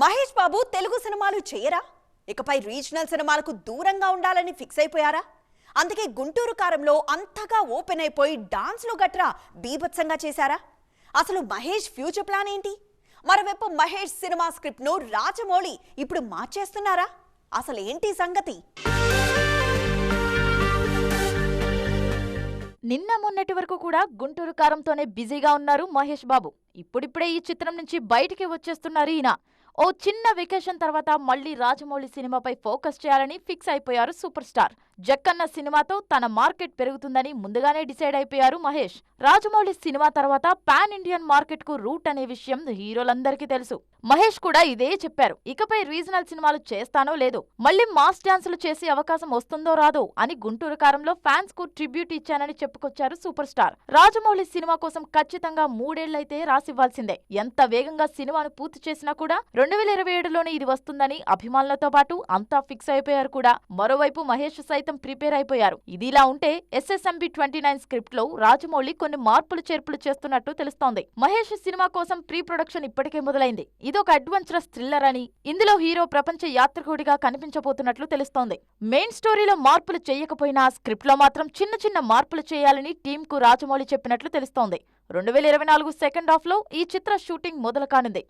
మహేష్ బాబు తెలుగు సినిమాలు చేయరా? ఇకపై రీజనల్ సినిమాలకు దూరంగా ఉండాలని ఫిక్స్ అయిపోయారా? అందుకే గుంటూరు కారంలో అంతగా ఓపెన్ అయిపోయి డాన్స్లు గట్రా బీభత్సంగా చేశారా? అసలు మహేష్ ఫ్యూచర్ ప్లాన్ ఏంటి? మరోవైపు మహేష్ సినిమా స్క్రిప్ట్ను రాజమౌళి ఇప్పుడు మార్చేస్తున్నారా? అసలు ఏంటి సంగతి? నిన్న మొన్నటి వరకు కూడా గుంటూరు కారంతోనే బిజీగా ఉన్నారు మహేష్ బాబు. ఇప్పుడిప్పుడే ఈ చిత్రం నుంచి బయటికి వచ్చేస్తున్నారు ఈయన. ఓ చిన్న వెకేషన్ తర్వాత మళ్ళీ రాజమౌళి సినిమాపై ఫోకస్ చేయాలని ఫిక్స్ అయిపోయారు సూపర్ స్టార్. జక్కన్న సినిమాతో తన మార్కెట్ పెరుగుతుందని ముందుగానే డిసైడ్ అయిపోయారు మహేష్. రాజమౌళి సినిమా తర్వాత పాన్ ఇండియన్ మార్కెట్కు రూట్ అనే విషయం హీరోలందరికీ తెలుసు. మహేష్ కూడా ఇదే చెప్పారు. ఇకపై రీజనల్ సినిమాలు చేస్తానో లేదో మళ్ళీ మాస్ డాన్సులు చేసే అవకాశం వస్తుందో రాదో అని గుంటూరు కారంలో ఫ్యాన్స్కు ట్రిబ్యూట్ ఇచ్చానని చెప్పుకొచ్చారు సూపర్ స్టార్ రాజమౌళి సినిమా కోసం ఖచ్చితంగా మూడేళ్ళైతే రాసివ్వాల్సిందే. ఎంత వేగంగా సినిమాను పూర్తి చేసినా కూడా రెండు వేల ఇరవై ఏడులోనే ఇది వస్తుందని అభిమానులతో పాటు అంతా ఫిక్స్ అయిపోయారు కూడా. మరోవైపు మహేష్ సైతం ప్రిపేర్ అయిపోయారు. ఇదిలా ఉంటే ఎస్ఎస్ఎంబి ట్వంటీ నైన్ స్క్రిప్ట్లో రాజమౌళి కొన్ని మార్పులు చేర్పులు చేస్తున్నట్టు తెలుస్తోంది. మహేష్ సినిమా కోసం ప్రీ ప్రొడక్షన్ ఇప్పటికే మొదలైంది. ఇదొక అడ్వెంచరస్ థ్రిల్లర్ అని ఇందులో హీరో ప్రపంచ యాత్రికుడిగా కనిపించబోతున్నట్లు తెలుస్తోంది. మెయిన్ స్టోరీలో మార్పులు చేయకపోయినా స్క్రిప్ట్లో మాత్రం చిన్న చిన్న మార్పులు చేయాలని టీమ్కు రాజమౌళి చెప్పినట్లు తెలుస్తోంది. రెండు వేల ఇరవై నాలుగు సెకండ్ హాఫ్లో ఈ చిత్ర షూటింగ్ మొదలు కానుంది